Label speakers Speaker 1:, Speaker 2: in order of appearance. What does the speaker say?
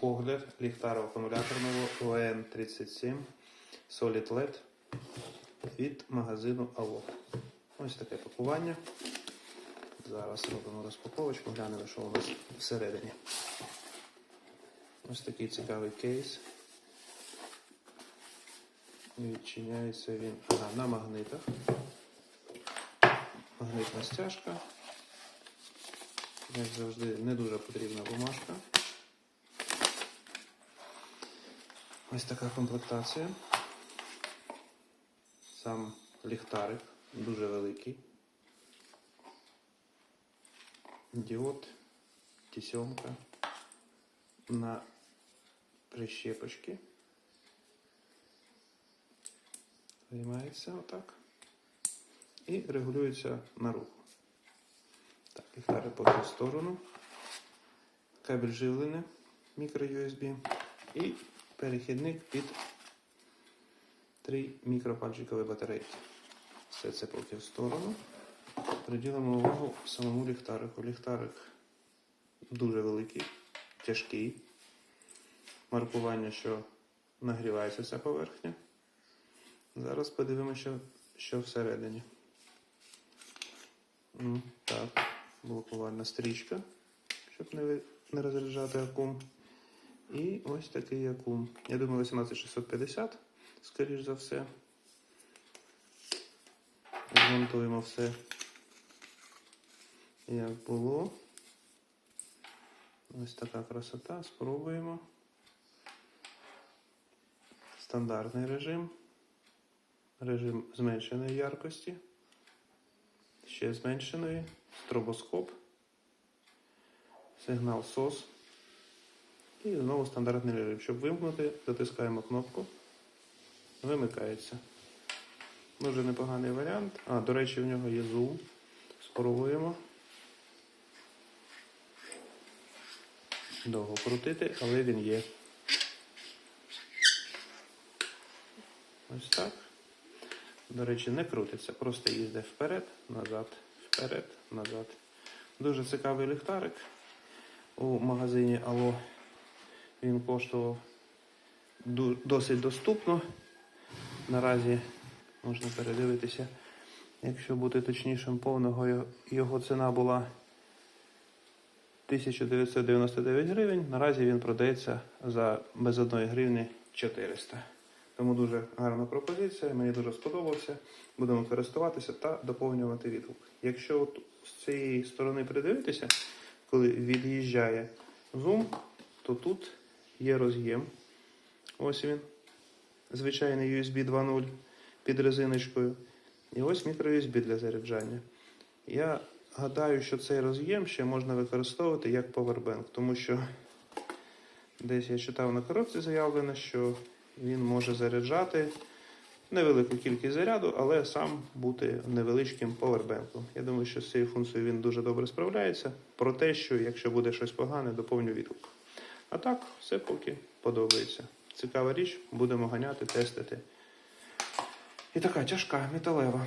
Speaker 1: огляд ліхтара акумуляторного ON37 Solid LED від магазину ALO. Ось таке пакування. Зараз робимо розпаковочку, глянемо, що у нас всередині. Ось такий цікавий кейс. Відчиняється він ага, на магнитах. Магнитна стяжка. Як завжди, не дуже потрібна бумажка. Ось така комплектація. Сам ліхтарик дуже великий. Діод, тісьомка на прищепочки. Займається отак. І регулюється на руку. Так, ліхтарик по цю сторону. Кабель живлення мікро-USB і перехідник під три мікропальчикові батарейки. Все це поки в сторону. Приділимо увагу самому ліхтарику. Ліхтарик дуже великий, тяжкий. Маркування, що нагрівається ця поверхня. Зараз подивимося, що, що всередині. Так, блокувальна стрічка, щоб не, не розряджати акум. І ось такий акум. Я думаю, 18650, скоріш за все. Змонтуємо все, як було. Ось така красота. Спробуємо. Стандартний режим. Режим зменшеної яркості. Ще зменшеної. Стробоскоп. Сигнал SOS. І знову стандартний режим. Щоб вимкнути, затискаємо кнопку. Вимикається. Дуже непоганий варіант. А, до речі, в нього є зум. Спробуємо. Довго крутити, але він є. Ось так. До речі, не крутиться, просто їздить вперед, назад, вперед, назад. Дуже цікавий ліхтарик. У магазині Ало він коштував досить доступно. Наразі можна передивитися, якщо бути точнішим, повного його- ціна була 1999 гривень. Наразі він продається за без одної гривні 400. Тому дуже гарна пропозиція, мені дуже сподобався. Будемо користуватися та доповнювати відгук. Якщо от з цієї сторони придивитися, коли від'їжджає зум, то тут є роз'єм. Ось він. Звичайний USB 2.0 під резиночкою. І ось мікро-USB для заряджання. Я гадаю, що цей роз'єм ще можна використовувати як повербенк, тому що десь я читав на коробці заявлено, що він може заряджати невелику кількість заряду, але сам бути невеличким повербенком. Я думаю, що з цією функцією він дуже добре справляється. Про те, що якщо буде щось погане, доповню відгук. А так, все поки подобається. Цікава річ, будемо ганяти, тестити. І така тяжка, металева.